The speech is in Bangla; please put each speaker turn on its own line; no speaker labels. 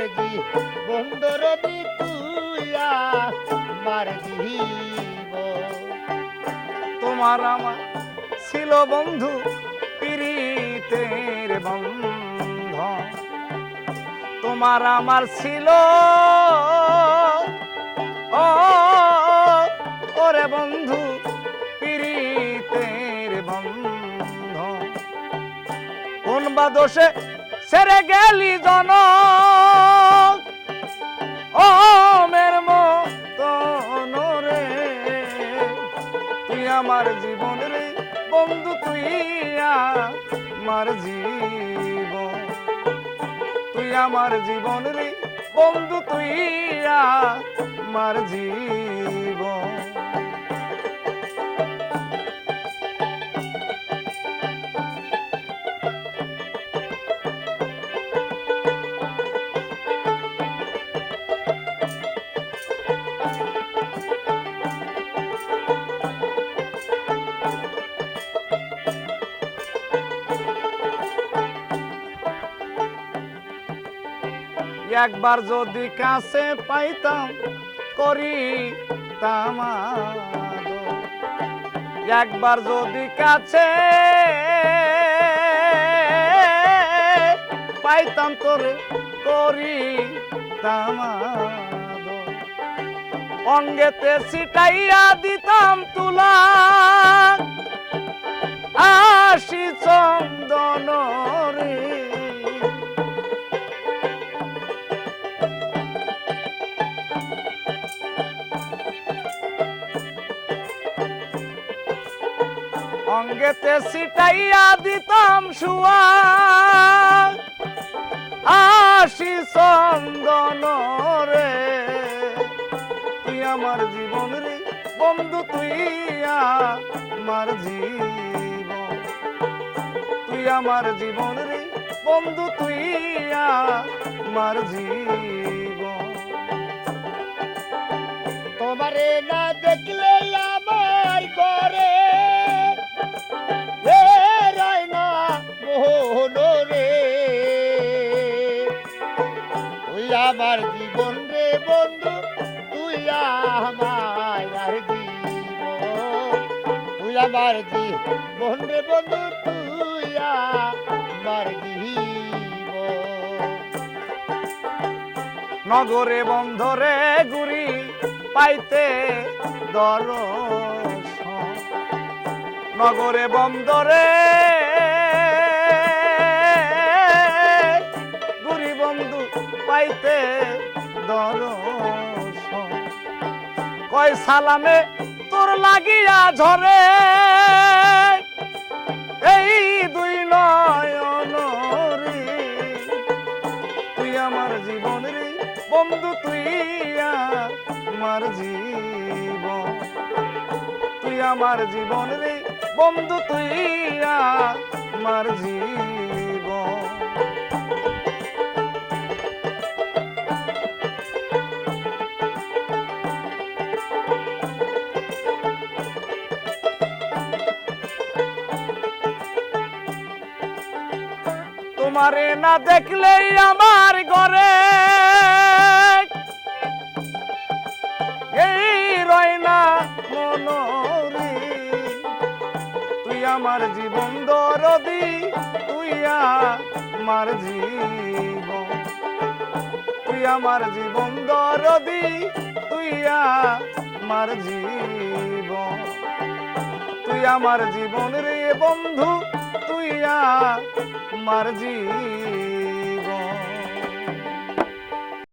তুই আমার জীবন রবি তুই আমার জীবন
তোমার আমার ছিল বন্ধু পিরিতের বন্ধ তোমার আমার ছিল, ও, ওরে বন্ধু পিরিতের বন্ধ কোন বা দোষে সেরে গেলি জন ও মের মতন রে, তুই আমার জীবন রে, বন্ধু তুই আমার জীবন। তুই আমার জীবন রে, বন্ধু তুই আমার জীবন। একবার যদি কাছে পাইতাম করি একবার যদি কাছে পাইতাম তোরে করি অঙ্গেতে ছিটাইয়া দিতাম তুলা অঙ্গেতে ছিটাইয়া দিতাম শুয়া আশি চন্দন রে তুই আমার জীবন রে, বন্ধু তুই আমার জীবন। তুই আমার জীবন রে, বন্ধু তুই আমার জীবন।
তোমারে না দেখলে আমার জীবন রে বন্ধু, তুই আমার জীবন। তুই আমার জীবন রে বন্ধু, তুই আমার
নগরে বন্ধরে গুরি পাইতে দর নগরে বন্দরে পাইতে দর কয় সালামে তোর লাগিয়া ঝরে। এই দুই নয়ন তুই আমার জীবন রে, বন্ধু তুই আমার জীবন। তুই আমার জীবন রে, বন্ধু তুই আমার জীবন। তোমারে না দেখলেই আমার ঘরে। এই রয় না মনরে, তুই আমার জীবন দরদি, তুই আমার জীবন। তুই আমার জীবন দরদি, তুই আমার জীবন। তুই আমার জীবন রে বন্ধু তুই আমার জীবন।